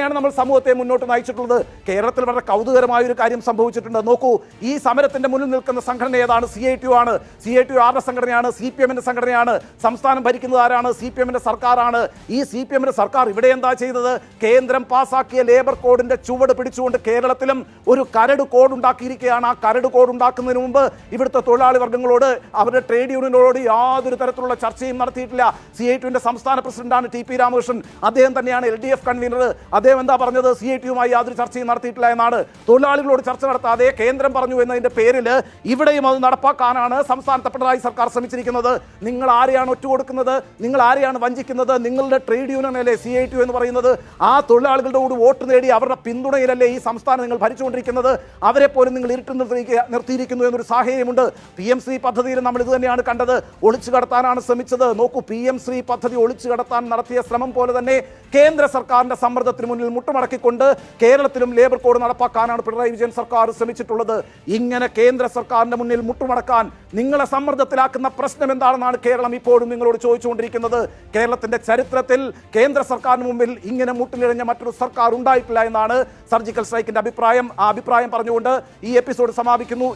ാണ് നമ്മൾ സമൂഹത്തെ മുന്നോട്ട് നയിച്ചിട്ടുള്ളത്? കേരളത്തിൽ വളരെ കൗതുകരമായ ഒരു കാര്യം സംഭവിച്ചിട്ടുണ്ട്. നോക്കൂ ഈ സമരത്തിന്റെ മുന്നിൽ നിൽക്കുന്ന സംഘടന ഏതാണ്? സി ഐ ടി ആണ്. സി ഐ ടി യു ആരുടെ സംഘടനയാണ്? സി പി എമ്മിന്റെ സംഘടനയാണ്. സംസ്ഥാനം ഭരിക്കുന്നത് ആരാണ്? സി പി എമ്മിന്റെ സർക്കാരാണ്. ഈ സി പി എമ്മിന്റെ സർക്കാർ ഇവിടെ എന്താ ചെയ്തത്? കേന്ദ്രം പാസാക്കിയ ലേബർ കോഡിന്റെ ചുവട് പിടിച്ചുകൊണ്ട് കേരളത്തിലും ഒരു കരട് കോഡ് ഉണ്ടാക്കിയിരിക്കുകയാണ്. ആ കരട് കോഡ് ഉണ്ടാക്കുന്നതിന് മുമ്പ് ഇവിടുത്തെ തൊഴിലാളി വർഗങ്ങളോട് അവരുടെ ട്രേഡ് യൂണിയനോട് യാതൊരു തരത്തിലുള്ള ചർച്ചയും നടത്തിയിട്ടില്ല. സി ഐ ടിന്റെ സംസ്ഥാന പ്രസിഡന്റാണ് ടി പി രാമകൃഷ്ണൻ. അദ്ദേഹം തന്നെയാണ് എൽ ഡി എഫ് കൺവീനർ അദ്ദേഹം എന്താ പറഞ്ഞത്? സി ഐ ടിയുമായി യാതൊരു ചർച്ചയും നടത്തിയിട്ടില്ല എന്നാണ്. തൊഴിലാളികളോട് ചർച്ച നടത്താതെ കേന്ദ്രം പറഞ്ഞു എന്നതിന്റെ പേരിൽ ഇവിടെയും അത് നടപ്പാക്കാനാണ് സംസ്ഥാനത്തെ പിണറായി സർക്കാർ ശ്രമിച്ചിരിക്കുന്നത്. നിങ്ങൾ ആരെയാണ് ഒറ്റ കൊടുക്കുന്നത് നിങ്ങൾ ആരെയാണ് വഞ്ചിക്കുന്നത്? നിങ്ങളുടെ ട്രേഡ് യൂണിയൻ അല്ലേ സി ഐ ടി എന്ന് പറയുന്നത്? ആ തൊഴിലാളികളുടെ കൂടി വോട്ട് നേടി അവരുടെ പിന്തുണയിലല്ലേ ഈ സംസ്ഥാനം നിങ്ങൾ ഭരിച്ചുകൊണ്ടിരിക്കുന്നത്? അവരെ പോലും നിങ്ങൾ ഇരുട്ട് നിർത്തിയിരിക്കുന്നു എന്നൊരു സാഹചര്യമുണ്ട്. പി എം ശ്രീ പദ്ധതിയിൽ നമ്മൾ ഇത് തന്നെയാണ് കണ്ടത്. ഒളിച്ചു കടത്താനാണ് ശ്രമിച്ചത്. നോക്കൂ പി എം ശ്രീ പദ്ധതി ഒളിച്ചു കടത്താൻ നടത്തിയ ശ്രമം പോലെ തന്നെ കേന്ദ്ര സർക്കാരിന്റെ സമ്മർദ്ദത്തിന് മുന്നിൽ മുട്ടുമടക്കിക്കൊണ്ട് കേരളത്തിലും ലേബർ കോഡ് നടപ്പാക്കാനാണ് പിണറായി വിജയൻ സർക്കാർ ശ്രമിച്ചിട്ടുള്ളത്. ഇങ്ങനെ കേന്ദ്ര സർക്കാരിന്റെ മുന്നിൽ മുട്ടുമടക്കാൻ നിങ്ങളെ സമ്മർദ്ദത്തിലാക്കുന്ന പ്രശ്നം എന്താണെന്നാണ് കേരളം ഇപ്പോഴും നിങ്ങളോട് ചോദിച്ചുകൊണ്ടിരിക്കുന്നത്. കേരളത്തിന്റെ ചരിത്രത്തിൽ കേന്ദ്ര സർക്കാരിന് മുമ്പിൽ ഇങ്ങനെ മുട്ടിലിഴഞ്ഞ മറ്റൊരു സർക്കാർ ഉണ്ടായിട്ടില്ല എന്നാണ് സർജിക്കൽ സ്ട്രൈക്കിന്റെ അഭിപ്രായം. ആ അഭിപ്രായം പറഞ്ഞുകൊണ്ട് ഈ എപ്പിസോഡ് സമാപിക്കുന്നു.